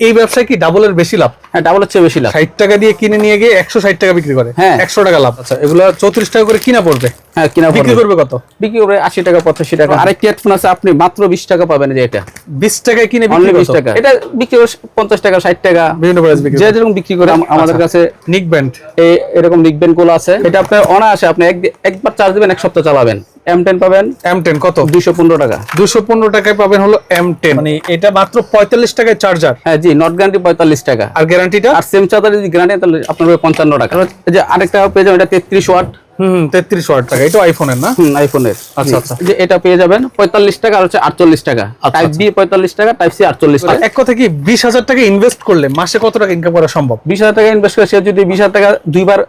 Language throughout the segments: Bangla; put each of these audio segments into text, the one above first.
এই ব্যবসায় কি ডাবলের বেশি লাভ? হ্যাঁ ডাবলের চেয়ে বেশি লাভ। ষাট টাকা দিয়ে কিনে নিয়ে গিয়ে একশো ষাট টাকা বিক্রি করে। হ্যাঁ। একশো টাকা লাভ। আচ্ছা এগুলো চৌত্রিশ টাকা করে কিনা পড়বে? হ্যাঁ কিনা বিক্রি করবে কত? বিক্রি করবে আশি টাকা পঁচাশি টাকা। আরেকটি হেডফোন আছে আপনি মাত্র বিশ টাকা পাবেন যে এটা। বিশ টাকায় কিনে অনলি বিক্রি বিশ টাকা। এটা বিক্রি করে পঞ্চাশ টাকা ষাট টাকা। বিভিন্ন প্রাইস বিক্রি যে যেরকম বিক্রি করে আমাদের কাছে নিক ব্যান্ড এই এরকম লিখবেনগুলো আছে। এটা আপনার অনায়াসে আপনি এক- একবার চার্জ দিবেন এক সপ্তাহ চালাবেন। এম টেন পাবেন এম টেন কত? দুইশো পনেরো টাকা। দুশো পনেরো টাকায় পাবেন হলো এম টেন মানে এটা মাত্র পঁয়তাল্লিশ টাকায় চার্জার হ্যাঁ জি নট গ্যারান্টি পঁয়তাল্লিশ টাকা। আর গ্যারান্টিটা আর সেম চার্জার যদি গ্যারান্টি তাহলে আপনার হবে পঞ্চান্ন টাকা। যে আরেকটা পেয়ে যাবেন এটা তেত্রিশ ওয়াট। হুম তেত্রিশ হাজার টাকা। এটা আইফোনের না? হুম আইফোনের আচ্ছা, আচ্ছা। যে এটা পেয়ে যাবেন পঁয়তাল্লিশ টাকা আর হচ্ছে আটচল্লিশ টাকা। টাইপ বি পঁয়তাল্লিশ টাকা টাইপ সি আটচল্লিশ টাকা। এক কথা কি বিশ হাজার টাকা ইনভেস্ট করলে মাসে কত টাকা ইনকাম করা সম্ভব? বিশ হাজার টাকা ইনভেস্ট করে সে যদি বিশ হাজার টাকা দুইবার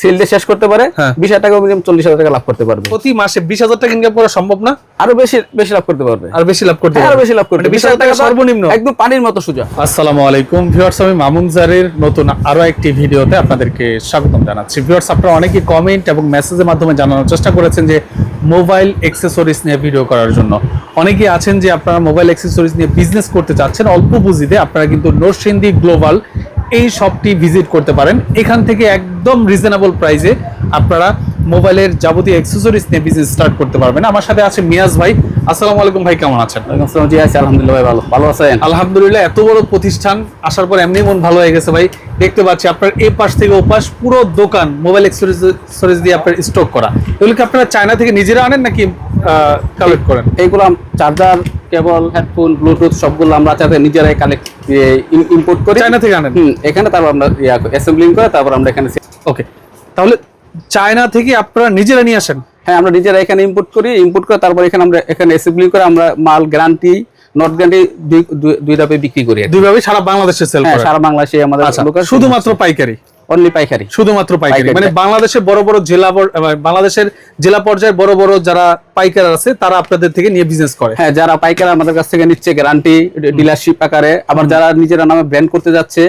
সেল দিয়ে শেষ করতে পারে হ্যাঁ। বিশ হাজার টাকা মিনিমাম চল্লিশ হাজার টাকা লাভ করতে পারবে। প্রতি মাসে বিশ হাজার টাকা ইনকাম করা সম্ভব না? আরও বেশি বেশি লাভ করতে পারবে। আর বেশি লাভ করতে আরও বেশি লাভ করতে মানে বিশ হাজার টাকা সর্বনিম্ন। একদম পানির মতো আসসালামু আলাইকুম। ভিউয়ার্স আমি মামুন জারের নতুন আরও একটি ভিডিওতে আপনাদেরকে স্বাগতম জানাচ্ছি। ভিউয়ার্স আপনারা অনেকেই কমেন্ট এবং মেসেজের মাধ্যমে জানানোর চেষ্টা করেছেন যে মোবাইল অ্যাক্সেসরিজ নিয়ে ভিডিও করার জন্য। অনেকেই আছেন যে আপনারা মোবাইল অ্যাক্সেসরিজ নিয়ে বিজনেস করতে চাচ্ছেন। অল্প পুঁজিতে আপনারা কিন্তু নরসিংদী গ্লোবাল এই শপটি ভিজিট করতে পারেন। এখান থেকে একদম রিজনেবল প্রাইসে আপনারা মোবাইলের যাবতীয় অ্যাক্সেসরিজ নিয়ে বিজনেস স্টার্ট করতে পারবেন। আমার সাথে আছে মিয়াজ ভাই। আসসালামু আলাইকুম ভাই কেমন আছেন? ওয়ালাইকুম আসসালাম জি আছি আলহামদুলিল্লাহ ভাই ভালো। ভালো আছেন? আলহামদুলিল্লাহ এত বড় প্রতিষ্ঠান আসার পর এমনি মন ভালো হয়ে গেছে ভাই। দেখতে পাচ্ছি আপনার এই পাশ থেকে ও পাশ পুরো দোকান মোবাইল অ্যাক্সেসরিজ দিয়ে আপনার স্টক করা। এগুলো কি আপনারা চায়না থেকে নিজেরা আনেন নাকি কালেক্ট করেন। এইগুলো চার্জার কেবল হেডফোন ব্লুটুথ সবগুলো আমরা চার্জার নিজেরাই কালেক্ট ইম্পোর্ট করি। চায়না থেকে আনেন? এখানে তারপর আমরা অ্যাসেম্বলিং করে তারপর আমরা এখানে ওকে তাহলে চায়না থেকে আপনারা নিজেরা নিয়ে আসেন? হ্যাঁ আমরা নিজেরা এখানে ইম্পোর্ট করি ইম্পোর্ট করে তারপর এখানে আমরা এখানে অ্যাসেম্বলিং করে আমরা মাল গ্যারান্টি নট গ্যারান্টি দুই ধাপে বিক্রি করি দুইভাবে সারা বাংলাদেশে সেল হ্যাঁ সারা বাংলাদেশে আমাদের আচ্ছা শুধুমাত্র পাইকারি? অনলি পাইকারি। শুধুমাত্র পাইকারি। মানে বাংলাদেশের বড় বড় জেলা বাংলাদেশের জেলা পর্যায়ে বড় বড় যারা পাইকার আছে তারা আপনাদের থেকে নিয়ে বিজনেস করে। হ্যাঁ যারা পাইকার আমাদের কাছ থেকে নিচ্ছে গ্যারান্টি ডিলারশিপ আকারে। আবার যারা নিজেরা নামে ব্র্যান্ড করতে যাচ্ছে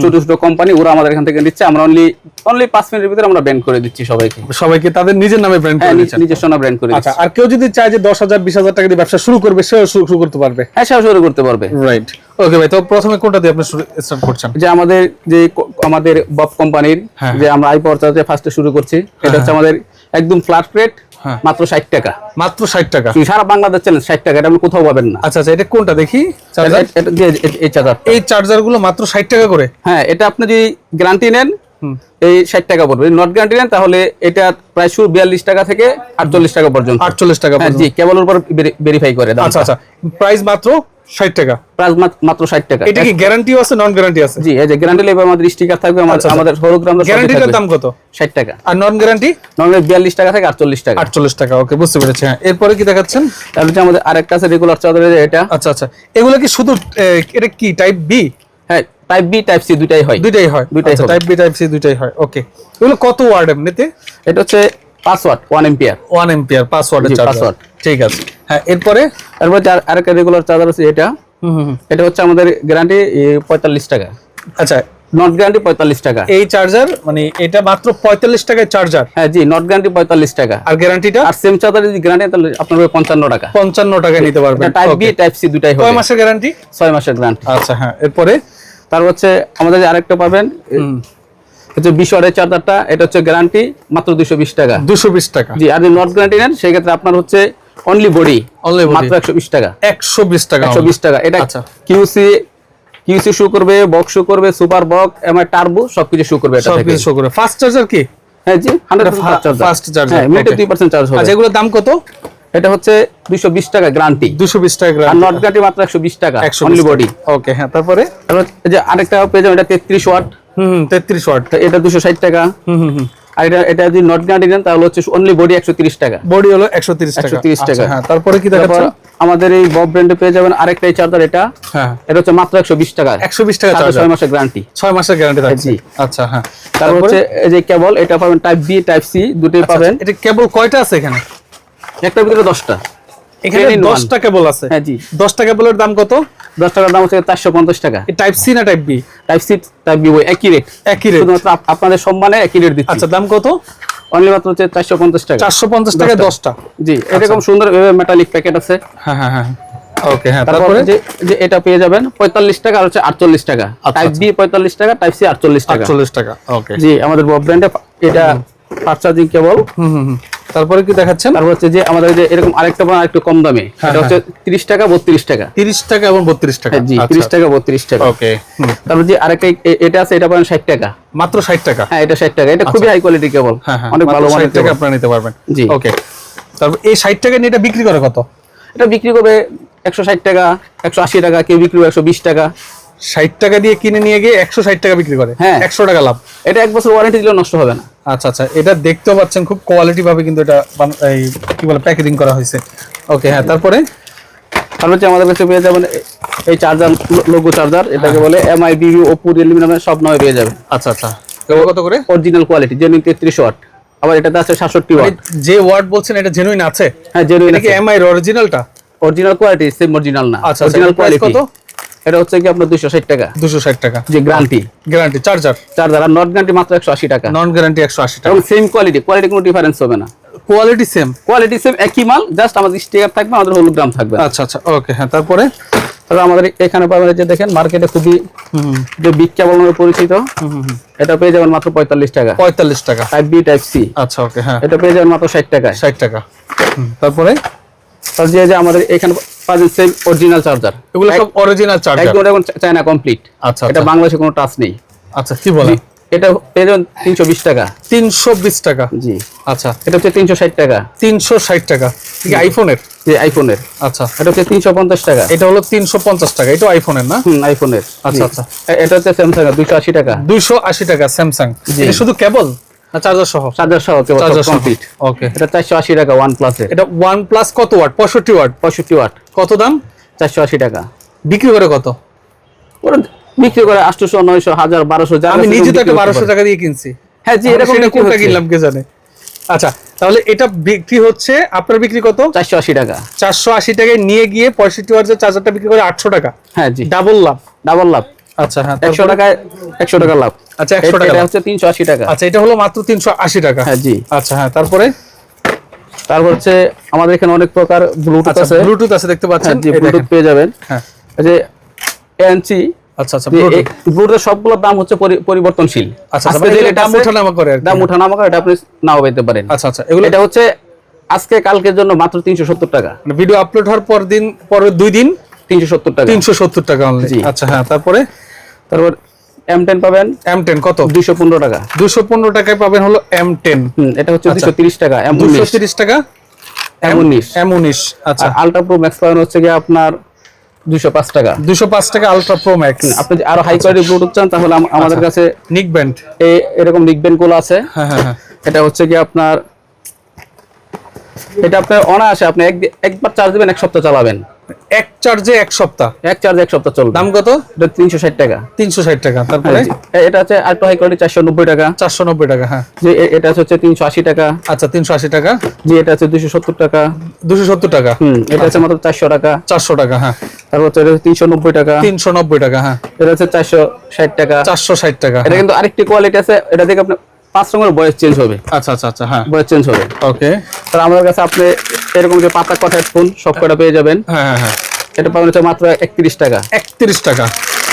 ছোট ছোট কোম্পানি ওরা আমাদের এখান থেকে নিচ্ছে। আমরা অনলি অনলি পাঁচ মিনিটের ভিতরে আমরা ব্র্যান্ড করে দিচ্ছি সবাইকে। সবাইকে তাদের নিজের নামে ব্র্যান্ড করে নিজ- দিচ্ছেন। নিজস্ব না ব্র্যান্ড করে আচ্ছা আর কেউ যদি চায় যে দশ হাজার বিশ হাজার টাকা দিয়ে ব্যবসা শুরু করবে সেও শুরু করতে পারবে। হ্যাঁ সেটা শুরু করতে পারবে। রাইট ওকে ভাই তো প্রথমে কোনটা দিয়ে আপনি স্টার্ট করছেন? যে আমাদের যে আমাদের বব কোম্পানির হ্যাঁ। যে আমরা আই ফার্স্টে শুরু করছি এটা হচ্ছে আমাদের একদম ফ্ল্যাট হ্যাঁ। মাত্র ষাট টাকা। মাত্র ষাট টাকা? সারা বাংলাদেশ চ্যালেঞ্জ ষাট টাকা এটা আপনি কোথাও পাবেন না। আচ্ছা আচ্ছা এটা কোনটা দেখি? চার্জার এই- চার্জার এই চার্জারগুলো মাত্র ষাট টাকা করে? হ্যাঁ এটা আপনি যদি গ্যারান্টি নেন। এই ষাট টাকা পড়বে। নট গ্যারান্টি নেন তাহলে এটা প্রায় শুরু বিয়াল্লিশ টাকা থেকে আটচল্লিশ টাকা পর্যন্ত। আটচল্লিশ টাকা হ্যাঁ জি কেবলের উপর ভেরিফাই করে আচ্ছা আচ্ছা। প্রাইস মাত্র ষাট টাকা। প্রাইস মাত্র ষাট টাকা। এটা কি আছে নন গ্যারান্টি আছে? জি এই যে গ্যারান্টি লেবে আমাদের স্টিকার থাকবে আমাদের আচ্ছা, আচ্ছা। হলোগ্রাম গ্যারান্টিটার দাম কত? ষাট টাকা। আর নন গ্যারান্টি নর্মাল বিয়াল্লিশ টাকা থেকে আটচল্লিশ টাকা। আটচল্লিশ টাকা ওকে বুঝতে পেরেছি। হ্যাঁ এরপরে কি দেখাচ্ছেন? আমাদের আরেকটা আছে রেগুলার এটা। আচ্ছা আচ্ছা। এগুলো কি শুধু এটা কি টাইপ বি হ্যাঁ টাইপ বি টাইপ সি দুইটাই হয়। দুইটাই হয়। দুইটাই হবে। টাইপ বি টাইপ সি দুইটাই হয়। ওকে এগুলো কত ওয়ার্ড এমনিতে? এটা হচ্ছে password one ampere one ampere পাসওয়ার্ডের জি, চার্জার password। ঠিক আছে। হ্যাঁ এরপরে? তারপর আরেকটা রেগুলার চার্জার আছে এটা। এটা হচ্ছে আমাদের গ্যারান্টি পঁয়তাল্লিশ টাকা। আচ্ছা। নট গ্যারান্টি পঁয়তাল্লিশ টাকা। এই চার্জার মানে এটা মাত্র পঁয়তাল্লিশ টাকায় চার্জার হ্যাঁ জি নট গ্যারান্টি পঁয়তাল্লিশ টাকা। আর গ্যারান্টিটা আর সেম চার্জার যদি গ্যারান্টি তাহলে আপনার পঞ্চান্ন টাকা। পঞ্চান্ন টাকায় নিতে পারবেন। টাইপ বি টাইপ সি দুটাই কয় মাসের গ্যারান্টি ছয় মাসের গ্যারান্টি আচ্ছা হ্যাঁ এরপরে? তারপর হচ্ছে আমাদের আরেকটা পাবেন হচ্ছে বিশ ওয়াটের চার্জারটা এটা হচ্ছে গ্যারান্টি মাত্র দুশো বিশ টাকা। দুশো বিশ টাকা। জি আর যদি নট গ্যারান্টি নেন সেক্ষেত্রে আপনার হচ্ছে অনলি বডি Only মাত্র একশো বিশ টাকা। একশো বিশ টাকা একশো বিশ টাকা। এটা আচ্ছা। কিউসি কিউসি শু করবে বক্স শু করবে সুপার বক এমআই টার্বো সবকিছু শু করবে এটা কিছু ফাস্ট চার্জার কি? হ্যাঁ জি হান্ড্রেড হ্যাঁ মিনিটে দুই পার্সেন্ট চার্জ হবে। আচ্ছা এগুলোর দাম কত? এটা হচ্ছে দুইশো বিশ টাকা গ্যারান্টি দুশো বিশ টাকা আর নট গ্যারান্টি মাত্র একশো বিশ টাকা একশো অনলি বডি ওকে হ্যাঁ তারপরে? এই যে আরেকটা পেয়ে যাবেন এটা তেত্রিশ ওয়াট হুম তেত্রিশ ওয়াট এটা দুশো ষাট টাকা। হুম হুম আর এটা এটা যদি নট গ্যারান্টি নেন তাহলে হচ্ছে অনলি বডি একশো তিরিশ টাকা। বডি হলো একশো তিরিশ টাকা। 130 টাকা। আচ্ছা, হ্যাঁ তারপরে কি দেখাচ্ছেন? আমাদের এই বব ব্র্যান্ডে পেয়ে যাবেন আরেকটা চার্জার এটা। হ্যাঁ। এটা হচ্ছে মাত্র একশো বিশ টাকা। একশো বিশ টাকা চার্জার ছয় মাসের গ্যারান্টি ছয় মাসের গ্যারান্টি থাকছে। আচ্ছা হ্যাঁ। তারপর হচ্ছে এই যে কেবল এটা পাবেন টাইপ বি টাইপ সি দুটোই পাবেন। এটা কেবল কয়টা আছে এখানে? একটার ভিতরে দশটা। এখানে। দশটা কেবল আছে। হ্যাঁ জি। দশটা কেবলের দাম কত? দশ টাকার দাম হচ্ছে চারশো পঞ্চাশ টাকা। টাইপ সি না type B type C type B ওই একই রেট একই রেট শুধুমাত্র আপনাদের সম্মানে একই রেট দিচ্ছি। আচ্ছা দাম কত? অনলি মাত্র হচ্ছে চারশো পঞ্চাশ টাকা। চারশো পঞ্চাশ টাকা দশটা। জি এরকম সুন্দর মেটালিক প্যাকেট আছে। হ্যাঁ হ্যাঁ হ্যাঁ। ওকে হ্যাঁ তারপরে যে যে এটা পেয়ে যাবেন পঁয়তাল্লিশ টাকা আর হচ্ছে আটচল্লিশ টাকা। আচ্ছা, টাইপ বি পঁয়তাল্লিশ টাকা টাইপ সি আটচল্লিশ টাকা। আটচল্লিশ টাকা ওকে জি আমাদের বব ব্র্যান্ডে এটা ফাস্ট চার্জিং কেবল হুম হুম। তারপরে কি দেখাচ্ছেন? তারপর হচ্ছে যে আমাদের যে এরকম আরেকটা বানান একটু কম দামে হ্যাঁ, এটা হচ্ছে তিরিশ টাকা বত্রিশ টাকা। তিরিশ টাকা এবং বত্রিশ টাকা। হ্যাঁ, জি তিরিশ টাকা বত্রিশ টাকা। ওকে তারপর যে আরেকটা এটা আছে এটা পাবেন ষাট টাকা। মাত্র ষাট টাকা? হ্যাঁ এটা ষাট টাকা এটা খুবই হাই কোয়ালিটি কেবল। হ্যাঁ হ্যাঁ অনেক ভালো মানের টাকা কেবল। আপনারা নিতে পারবেন। জি। ওকে। তারপর এই ষাট টাকা নিয়ে এটা বিক্রি করে কত? এটা বিক্রি করবে একশো ষাট টাকা একশো আশি টাকা কেউ বিক্রি করবে একশো বিশ টাকা। ষাট টাকা দিয়ে কিনে নিয়ে গিয়ে একশো ষাট টাকা বিক্রি করে। হ্যাঁ। একশো টাকা লাভ। এটা এক বছর ওয়ারেন্টি দিলেও নষ্ট হবে না। আচ্ছা আচ্ছা এটা দেখতেও পাচ্ছেন খুব কোয়ালিটি ভাবে কিন্তু এটা এই কি বলে প্যাকেজিং করা হয়েছে। ওকে হ্যাঁ তারপরে? তারপর হচ্ছে আমাদের কাছে পেয়ে যাবেন এই চার্জার লোগো চার্জার এটাকে বলে এমআই বিবি ওপো রিয়েলমি নামে সব নামে পেয়ে যাবেন। আচ্ছা আচ্ছা কত করে? অরিজিনাল কোয়ালিটি জেনুইন তেত্রিশ ওয়াট আবার এটাতে আছে সাতষট্টি ওয়াট যে ওয়ার্ড বলছেন এটা জেনুইন আছে? হ্যাঁ জেনুইন এটা কি এমআই অরিজিনালটা অরিজিনাল কোয়ালিটি সেম অরিজিনাল না। আচ্ছা, অরিজিনাল কোয়ালিটি কত? এটা হচ্ছে কি আপনার দুশো ষাট টাকা। দুশো ষাট টাকা। যে গ্যারান্টি গ্যারান্টি চার্জার চার্জার আর নট গ্যারান্টি মাত্র একশো আশি টাকা। নন গ্যারান্টি একশো আশি টাকা। এবং সেম কোয়ালিটি কোয়ালিটি কোনো ডিফারেন্স হবে না। কোয়ালিটি সেম কোয়ালিটি সেম একই মাল জাস্ট আমাদের স্টিকার থাকবে আমাদের হলুগ্রাম থাকবে। আচ্ছা আচ্ছা ওকে হ্যাঁ তারপরে? তবে আমাদের এখানে পাবেন যে দেখেন মার্কেটে খুবই যে নামে পরিচিত। এটা পেয়ে যাবেন মাত্র পঁয়তাল্লিশ টাকা। পঁয়তাল্লিশ টাকা। টাইপ বি টাইপ সি আচ্ছা ওকে হ্যাঁ। এটা পেয়ে যাবেন মাত্র ষাট টাকায়। ষাট টাকা। তারপরে? তার যে যে আমাদের এখানে পাবেন সেম অরিজিনাল চার্জার এগুলো সব অরিজিনাল চার্জার একদম এখন চায়না কমপ্লিট আচ্ছা এটা আচ্ছা। বাংলাদেশে কোনো টাচ নেই। আচ্ছা কি বলেন? এটা তিনশো বিশ টাকা। তিনশো বিশ টাকা। জি। আচ্ছা। এটা হচ্ছে তিনশো ষাট টাকা। তিনশো ষাট টাকা। কি আইফোনের যে আইফোনের আচ্ছা। এটা হচ্ছে তিনশো পঞ্চাশ টাকা। এটা হলো তিনশো পঞ্চাশ টাকা। এটাও আইফোনের না? হুম আইফোনের আচ্ছা, আচ্ছা। এটা হচ্ছে স্যামসাং দুইশো আশি টাকা। দুইশো আশি টাকা স্যামসাং এটা শুধু কেবল চার্জার সহ? চার্জার সহ চার্জার কমপ্লিট ওকে এটা চারশো আশি টাকা ওয়ান প্লাসের এটা ওয়ান কত ওয়াট পঁয়ষট্টি ওয়াট পঁয়ষট্টি ওয়াট কত দাম? চারশো আশি টাকা। বিক্রি করে কত? ওরা বিক্রি করে আটশোশো নয়শো হাজার বারোশো আমি নিজে তো একটা করতে বারোশো পারে। টাকা দিয়ে কিনছি। হ্যাঁ জি এরকম কোনটা কিনলাম কে জানে? আচ্ছা তাহলে এটা বিক্রি হচ্ছে আপনার বিক্রি কত? চারশো আশি টাকা। চারশো আশি টাকায় নিয়ে গিয়ে পঁয়ষট্টি ওয়াটের চার্জারটা বিক্রি করে আটশো টাকা। হ্যাঁ জি। ডাবল লাভ। ডাবল লাভ। আচ্ছা হ্যাঁ একশো তারপরে? টাকায় একশো টাকা লাভ। আচ্ছা, 100 টাকা এটা হচ্ছে তিনশো আশি টাকা। আচ্ছা এটা হলো মাত্র তিনশো আশি টাকা। হ্যাঁ জি। আচ্ছা হ্যাঁ তারপরে? তারপর হচ্ছে আমাদের এখানে অনেক প্রকার ব্লুটুথ আচ্ছা আছে। ব্লুটুথ আছে দেখতে পাচ্ছেন? হ্যাঁ জি ব্লুটুথ পেয়ে যাবেন। হ্যাঁ। যে এনসি আচ্ছা আচ্ছা ব্লুটুথ ব্লুটুথের সবগুলোর দাম হচ্ছে পরিবর্তনশীল। আচ্ছা আজকে মানে দাম ওঠানামা করে দাম উঠানামা করে এটা আপনি নাও পেতে পারেন। আচ্ছা আচ্ছা এগুলো এটা হচ্ছে আজকে কালকের জন্য মাত্র তিনশো সত্তর টাকা। ভিডিও আপলোড হওয়ার পর দিন পরের দুই দিন তিনশো সত্তর টাকা। তিনশো সত্তর টাকা অনলি জি। আচ্ছা হ্যাঁ তারপরে? তারপর এম টেন পাবেন এম টেন কত? দুইশো পনেরো টাকা। দুশো পনেরো টাকায় পাবেন হলো এম টেন হুম, এটা হচ্ছে আচ্ছা। দুশো তিরিশ টাকা দুশো তিরিশ টাকা? এম উনিশ। এম উনিশ আচ্ছা। আলট্রা প্রো ম্যাক্স পাবেন হচ্ছে গিয়ে আপনার দুশো পাঁচ টাকা। দুশো পাঁচ টাকা আলট্রা প্রো ম্যাক্স আপনি আরও হাই কোয়ালিটি ব্লুটুথ চান তাহলে আমাদের আচ্ছা। কাছে নিক ব্যান্ড এই এরকম লিখবেনগুলো আছে। হ্যাঁ হ্যাঁ হ্যাঁ। এটা হচ্ছে কি আপনার এটা আপনার অনায়াসে আপনি এক একবার চার্জ দিবেন এক সপ্তাহ চালাবেন। এক চার্জে এক সপ্তাহ। এক চার্জ এক সপ্তাহ চলবে। দাম কত? এটা তিনশো ষাট টাকা। তিনশো ষাট টাকা তারপরে? হ্যাঁ, এটা হচ্ছে আলট্রা হাই কোয়ালিটি চারশো নব্বই টাকা। চারশো নব্বই টাকা হ্যাঁ। যে এটা হচ্ছে তিনশো আশি টাকা। আচ্ছা তিনশো আশি টাকা। যে এটা হচ্ছে দুশো সত্তর টাকা। দুশো সত্তর টাকা? হুম এটা হচ্ছে মাত্র চারশো টাকা। চারশো টাকা হ্যাঁ। তারপর এটা হচ্ছে তিনশো নব্বই টাকা। তিনশো নব্বই টাকা হ্যাঁ। এটা হচ্ছে চারশো ষাট টাকা। চারশো ষাট টাকা এটা কিন্তু আরেকটি কোয়ালিটি আছে এটা থেকে আপনি পাঁচ রঙের বয়স চেঞ্জ হবে। আচ্ছা আচ্ছা আচ্ছা হ্যাঁ। বয়স চেঞ্জ হবে। ওকে তাহলে আমাদের কাছে আপনি এরকম যে পাতা কথা হেডফোন সব কটা পেয়ে যাবেন। হ্যাঁ হ্যাঁ হ্যাঁ। এটা পাবেন হচ্ছে মাত্র একত্রিশ টাকা। একত্রিশ টাকা।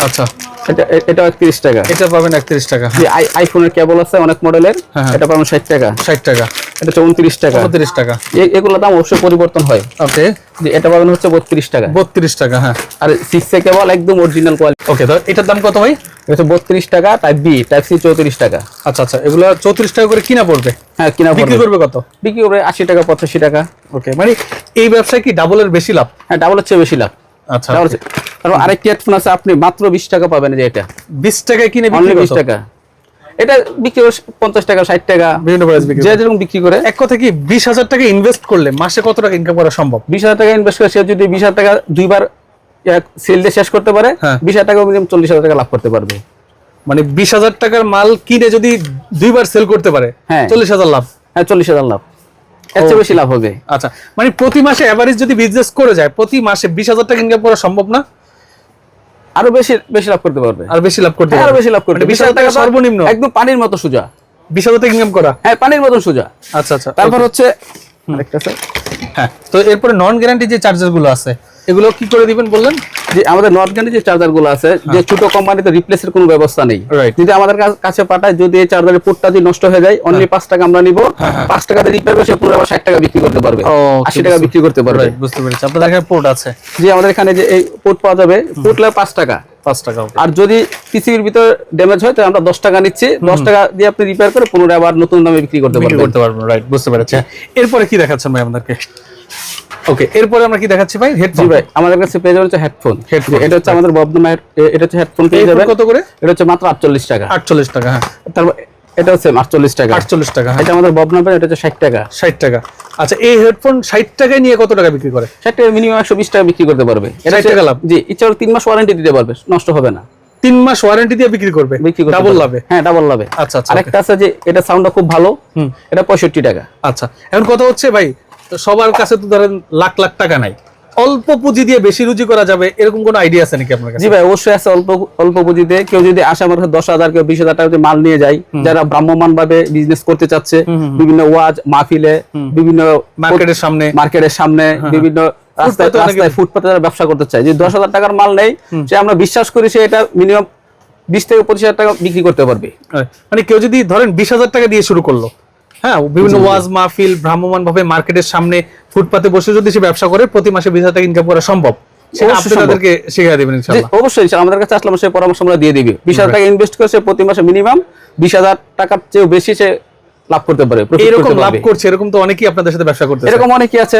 আচ্ছা। এটা এটা একত্রিশ টাকা। এটা পাবেন একত্রিশ টাকা আই- আইফোনের কেবল আছে অনেক মডেলের হ্যাঁ, হ্যাঁ। এটা পাবেন ষাট টাকা। ষাট টাকা। এটা হচ্ছে উনত্রিশ টাকা। উনত্রিশ দাম অবশ্যই পরিবর্তন হয়। ওকে যে এটা পাবেন হচ্ছে বত্রিশ টাকা। বত্রিশ টাকা হ্যাঁ। আর সিক্স কেবল একদম অরিজিনাল কোয়ালিটি ওকে তো এটার দাম কত ভাই? হচ্ছে বত্রিশ টাকা টাইপ বি টাইপ সি চৌত্রিশ টাকা। আচ্ছা আচ্ছা এগুলো চৌত্রিশ টাকা করে কিনা পড়বে? হ্যাঁ কিনা বিক্রি করবে কত? বিক্রি করবে আশি টাকা পঁচাশি টাকা। ওকে মানে এই ব্যবসায় কি ডাবলের বেশি লাভ? হ্যাঁ ডাবল হচ্ছে বেশি লাভ। আচ্ছা তারপর আরেকটি হেডফোন আছে আপনি মাত্র বিশ টাকা পাবেন যে এটা। বিশ টাকায় কিনে বিক্রি বিশ টাকা। এটা বিক্রি করে পঞ্চাশ টাকা ষাট টাকা। বিভিন্ন প্রাইস বিক্রি যে যেরকম বিক্রি করে। এক কথা কি বিশ হাজার টাকা ইনভেস্ট করলে মাসে কত টাকা ইনকাম করা সম্ভব? বিশ হাজার টাকা ইনভেস্ট করে সে যদি বিশ হাজার টাকা দুইবার সেল দিয়ে শেষ করতে পারে হ্যাঁ। বিশ হাজার টাকা মিনিমাম চল্লিশ হাজার টাকা লাভ করতে পারবে। মানে বিশ হাজার টাকার মাল কিনে যদি দুইবার সেল করতে পারে হ্যাঁ। চল্লিশ হাজার লাভ? হ্যাঁ চল্লিশ হাজার লাভ। বেশি লাভ হবে। আচ্ছা মানে প্রতি মাসে এভারেজ যদি বিজনেস করে যায় প্রতি মাসে বিশ হাজার টাকা ইনকাম করা সম্ভব না? আরও বেশি বেশি লাভ করতে পারবে। আর বেশি লাভ করতে হ্যাঁ, আরও বেশি লাভ করতে মানে বিশ টাকা সর্বনিম্ন? একদম পানির মতো সোজা। বিশ ইনকাম করা? হ্যাঁ পানির মতো সোজা। আচ্ছা আচ্ছা তারপর হচ্ছে আরেকটা স্যার হ্যাঁ তো এরপরে নন গ্যারান্টি যে চার্জারগুলো আছে এগুলো কি করে দিবেন বললেন? যে আমাদের নর্থ গ্যান্ডি যে চার্জারগুলো আছে যে ছোট কোম্পানিতে রিপ্লেসের কোনো ব্যবস্থা নেই। যদি আমাদের কাছে পাঠায় যদি এই চার্জারের পোর্টটা যদি নষ্ট হয়ে যায় অনলি পাঁচ টাকা আমরা নিব। পাঁচ টাকাতে রিপেয়ার করে সে পুরো আবার ষাট টাকা বিক্রি করতে পারবে। আশি টাকা বিক্রি করতে পারবে। বুঝতে পেরেছি। আপনাদের এখানে পোর্ট আছে? যে আমাদের এখানে যে এই পোর্ট পাওয়া যাবে পোর্ট লাগে পাঁচ টাকা। পাঁচ টাকা আর যদি পিসিবির ভিতর ড্যামেজ হয় তাহলে আমরা দশ টাকা নিচ্ছি। দশ টাকা দিয়ে আপনি রিপেয়ার করে পুনরায় আবার নতুন দামে বিক্রি করতে পারবেন। রাইট বুঝতে পেরেছি। এরপরে কি দেখাচ্ছেন ভাই আমাদেরকে ওকে এরপরে আমরা কি দেখাচ্ছি ভাই? হেডফোন ভাই আমাদের কাছে পেয়ে যাবেন হচ্ছে হেডফোন Headphone, এটা হচ্ছে আমাদের ববদমা এটা হচ্ছে হেডফোন পেয়ে হেডফোন যাবেন। কত করে? এটা হচ্ছে মাত্র আটচল্লিশ টাকা। আটচল্লিশ টাকা হ্যাঁ। তারপর এটা হচ্ছে আটচল্লিশ টাকা। আটচল্লিশ টাকা হ্যাঁ। এটা আমাদের ববনা এটা হচ্ছে ষাট টাকা। ষাট টাকা। আচ্ছা এই হেডফোন ষাট টাকায় নিয়ে কত টাকা বিক্রি করে? ষাট টাকা মিনিমাম একশো বিশ টাকা বিক্রি করতে পারবে। এটা 60 টাকা লাভ? জি ইচ্ছা হলে তিন মাস ওয়ারেন্টি দিতে পারবে নষ্ট হবে না। তিন মাস ওয়ারেন্টি দিয়ে বিক্রি করবে? ডাবল লাভে? হ্যাঁ ডাবল লাভে। আচ্ছা আচ্ছা আরেকটা আছে যে এটা সাউন্ডটা খুব ভালো। হুম। এটা পঁয়ষট্টি টাকা। আচ্ছা এখন কথা হচ্ছে ভাই? সবার কাছে তো ধরেন লাখ লাখ টাকা নাই। অল্প পুঁজি দিয়ে বেশি রুজি করা যাবে এরকম কোনো আইডিয়া আছে নাকি আপনার কাছে? জি ভাই অবশ্যই আছে অল্প অল্প পুঁজিতে কেউ যদি আসে আমার কাছে দশ হাজার কেউ বিশ হাজার টাকা মাল নিয়ে যায় যারা ভ্রাম্যমান ভাবে বিজনেস করতে চাচ্ছে বিভিন্ন ওয়াজ মাহফিলে বিভিন্ন মার্কেটের সামনে। মার্কেটের সামনে বিভিন্ন রাস্তায় ফুটপাতে রাস্তায় ফুটপাতে যারা ব্যবসা করতে চায় যে দশ হাজার টাকার মাল নেই সে আমরা বিশ্বাস করি সে এটা মিনিমাম বিশ থেকে পঁচিশ হাজার টাকা বিক্রি করতে পারবে। মানে কেউ যদি ধরেন বিশ হাজার টাকা দিয়ে শুরু করল হ্যাঁ বিভিন্ন ওয়াজ মাহফিল ভ্রাম্যমান ভাবে মার্কেটের সামনে ফুটপাতে বসে যদি সে ব্যবসা করে প্রতি মাসে বিশ হাজার টাকা ইনকাম করা সম্ভব। অবশ্যই আমাদের কাছে আসলে সে পরামর্শ আমরা দিয়ে দিবে। বিশ হাজার টাকা ইনভেস্ট করে সে প্রতি মাসে মিনিমাম বিশ হাজার টাকার চেয়েও বেশি সে লাভ করতে পারে এরকম লাভ করছে এরকম তো অনেকেই আপনাদের সাথে ব্যবসা এরকম আছে।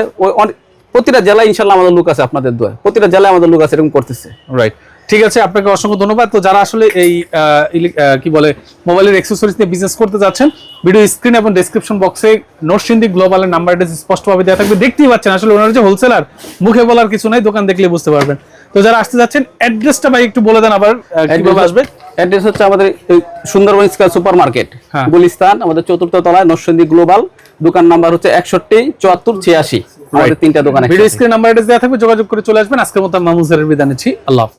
প্রতিটা জেলায় ইনশাল্লাহ আমাদের লোক আছে আপনাদের দোয়া প্রতিটা জেলায় আমাদের লোক আছে এরকম করতেছে। রাইট ঠিক আছে আপনাকে অসংখ্য ধন্যবাদ। তো যারা আসলে এই কি বলে মোবাইলের অ্যাক্সেসরিজ নিয়ে বিজনেস করতে যাচ্ছেন ভিডিও স্ক্রিন এবং ডেসক্রিপশন বক্সে নরসিংদী গ্লোবালের নাম্বারটা স্পষ্টভাবে দেওয়া থাকবে। দেখতেই পাচ্ছেন আসলে ওনার যে হোলসেলার মুখে বলার কিছু নাই দোকান দেখলে বুঝতে পারবেন। তো যারা আসতে যাচ্ছেন অ্যাড্রেসটা ভাই একটু বলে দেন আবার কীভাবে আসবে। অ্যাড্রেস হচ্ছে আমাদের Sundarban square super market. Gulistan আমাদের চতুর্থ তলায় নরসিংদী গ্লোবাল দোকান নাম্বার হচ্ছে একষট্টি চুয়াত্তর ছিয়াশি। আমাদের তিনটা দোকান ভিডিও স্ক্রিন নাম্বার অ্যাড্রেস দেওয়া থাকবে যোগাযোগ করে চলে আসবেন। আজকের মতো মামুজারের বিদায় নিচ্ছি। আল্লাহ।